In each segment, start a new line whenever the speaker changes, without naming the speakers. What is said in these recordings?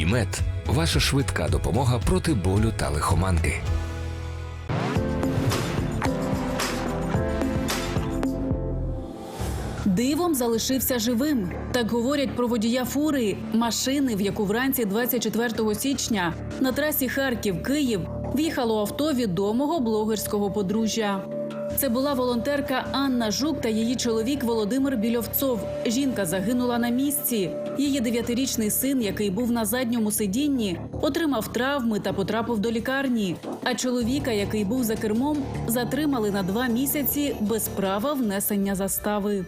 ІМЕД ваша швидка допомога проти болю та лихоманки.
Дивом залишився живим. Так говорять про водія фури машини, в яку вранці 24 січня на трасі Харків-Київ в'їхало авто відомого блогерського подружжя. Це була волонтерка Анна Жук та її чоловік Володимир Більовцов. Жінка загинула на місці. Її дев'ятирічний син, який був на задньому сидінні, отримав травми та потрапив до лікарні. А чоловіка, який був за кермом, затримали на два місяці без права внесення застави.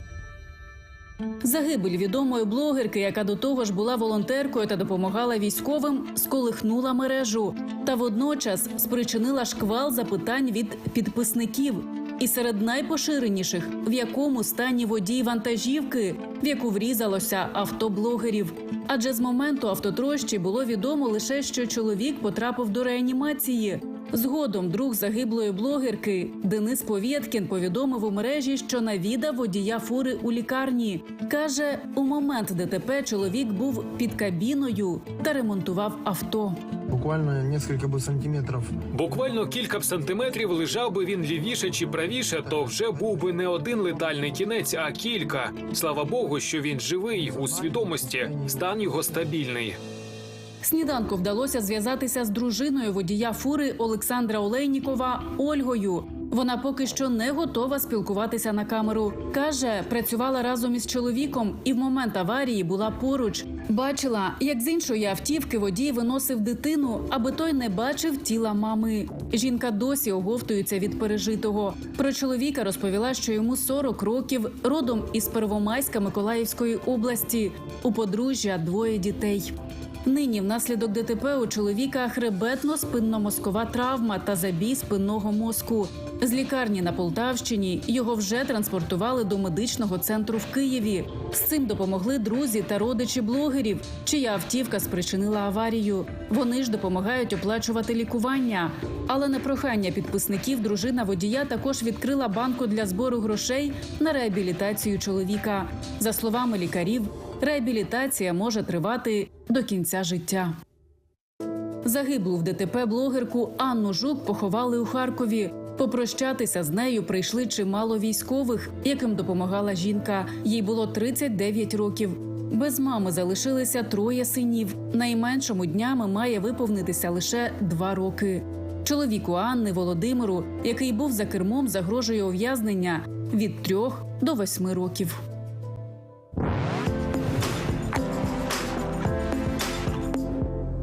Загибель відомої блогерки, яка до того ж була волонтеркою та допомагала військовим, сколихнула мережу та водночас спричинила шквал запитань від підписників. І серед найпоширеніших, в якому стані водій вантажівки, в яку врізалося автоблогерів. Адже з моменту автотрощі було відомо лише, що чоловік потрапив до реанімації. Згодом друг загиблої блогерки Денис Повєткін повідомив у мережі, що навідав водія фури у лікарні. Каже, у момент ДТП чоловік був під кабіною та ремонтував авто.
Буквально несколько бы сантиметров.
Буквально кілька б сантиметрів лежав би він лівіше чи правіше, то вже був би не один летальний кінець, а кілька. Слава Богу, що він живий у свідомості. Стан його стабільний.
Сніданку вдалося зв'язатися з дружиною водія фури Олександра Олейнікова Ольгою. Вона поки що не готова спілкуватися на камеру. Каже, працювала разом із чоловіком і в момент аварії була поруч. Бачила, як з іншої автівки водій виносив дитину, аби той не бачив тіла мами. Жінка досі оговтується від пережитого. Про чоловіка розповіла, що йому 40 років, родом із Первомайська Миколаївської області. У подружжя двоє дітей. Нині внаслідок ДТП у чоловіка хребетно-спинномозкова травма та забій спинного мозку. З лікарні на Полтавщині його вже транспортували до медичного центру в Києві. З цим допомогли друзі та родичі блогерів, чия автівка спричинила аварію. Вони ж допомагають оплачувати лікування. Але на прохання підписників дружина водія також відкрила банку для збору грошей на реабілітацію чоловіка. За словами лікарів, реабілітація може тривати до кінця життя. Загиблу в ДТП блогерку Анну Жук поховали у Харкові. Попрощатися з нею прийшли чимало військових, яким допомагала жінка. Їй було 39 років. Без мами залишилися троє синів. Найменшому днями має виповнитися лише два роки. Чоловіку Анни Володимиру, який був за кермом, загрожує ув'язнення від трьох до восьми років.